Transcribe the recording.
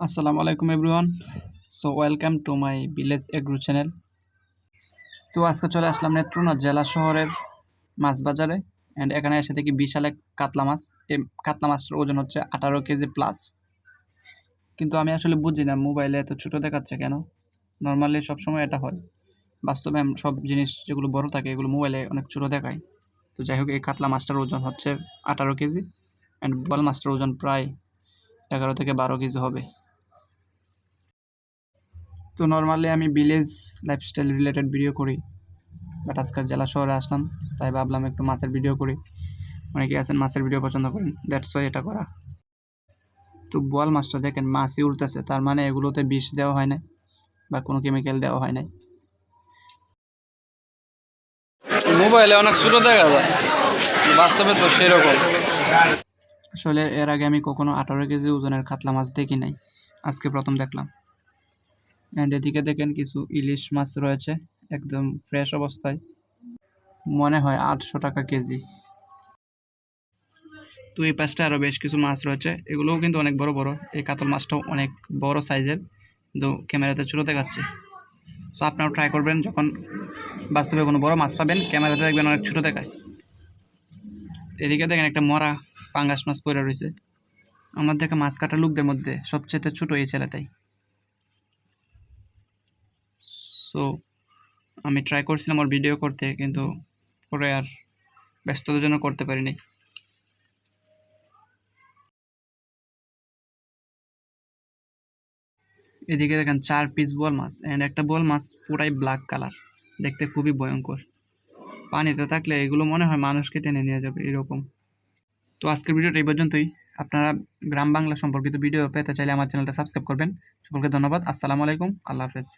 আসসালামু আলাইকুম everyone. So welcome to my village agro channel তো আজকে চলে আসলাম নেত্রকোনা জেলা শহরের মাছ বাজারে। অ্যান্ড এখানে এসে দেখি বিশাল এক কাতলা মাছ। এই কাতলা মাছটার ওজন হচ্ছে আঠারো কেজি প্লাস কিন্তু আমি আসলে বুঝি না, মোবাইলে এত ছোটো দেখাচ্ছে কেন? নর্মালি সবসময় এটা হয়। বাস্তবে সব জিনিস যেগুলো বড় থাকে, এগুলো মোবাইলে অনেক ছোটো দেখায়। তো যাই হোক, এই কাতলা মাছটার ওজন হচ্ছে আঠারো কেজি। অ্যান্ড বল মাছটার ওজন প্রায় এগারো থেকে বারো কেজি হবে। তো নর্মালি আমি ভিলেজ লাইফস্টাইল রিলেটেড ভিডিও করি বাট আজকাল জেলা শহরে আসলাম, তাই ভাবলাম একটু মাছের ভিডিও করি। অনেকে আছেন মাছের ভিডিও পছন্দ করেন দ্যাটস ওয়াই এটা করা। তো বোয়াল মাছটা দেখেন, মাছই উঠতেছে তার মানে এগুলোতে বিষ দেওয়া হয় না বা কোনো কেমিক্যাল দেওয়া হয় নাই। মোবাইলে অনেক ছোটো দেখা যায়, বাস্তবে তো সেরকম। আসলে এর আগে আমি কখনো আঠারো কেজি ওজনের কাতলা মাছ দেখি নাই, আজকে প্রথম দেখলাম। অ্যান্ড এদিকে দেখেন কিছু ইলিশ মাছ রয়েছে, একদম ফ্রেশ অবস্থায়। মনে হয় আটশো টাকা কেজি। তো এই পাশটা আরও বেশ কিছু মাছ রয়েছে, এগুলোও কিন্তু অনেক বড় বড়। এই কাতল মাছটাও অনেক বড় সাইজের কিন্তু ক্যামেরাতে ছোটো দেখাচ্ছে। তো আপনারাও ট্রাই করবেন, যখন বাস্তবে কোনো বড় মাছ পাবেন, ক্যামেরাতে দেখবেন অনেক ছোটো দেখায়। এদিকে দেখেন একটা মরা পাঙ্গাস মাছ পড়ে রয়েছে। আমার দেখা মাছ কাটা লোকদের মধ্যে সবচেয়ে ছোট এই ছেলেটাই। সো আমি ট্রাই করছিলাম ওর ভিডিও করতে, কিন্তু পরে আর ব্যস্ততার জন্য করতে পারিনি। এদিকে দেখেন, চার পিস বোয়াল মাছ অ্যান্ড একটা বোয়াল মাছ পুরাই ব্ল্যাক কালার দেখতে খুবই ভয়ঙ্কর। পানিতে থাকলে এগুলো মনে হয় মানুষকে টেনে নিয়ে যাবে, এরকম। তো আজকের ভিডিওটা এই পর্যন্তই। আপনারা গ্রাম বাংলা সম্পর্কিত ভিডিও পেতে চাইলে আমার চ্যানেলটা সাবস্ক্রাইব করবেন। সকলকে ধন্যবাদ। আসসালামু আলাইকুম। আল্লাহ হাফেজ।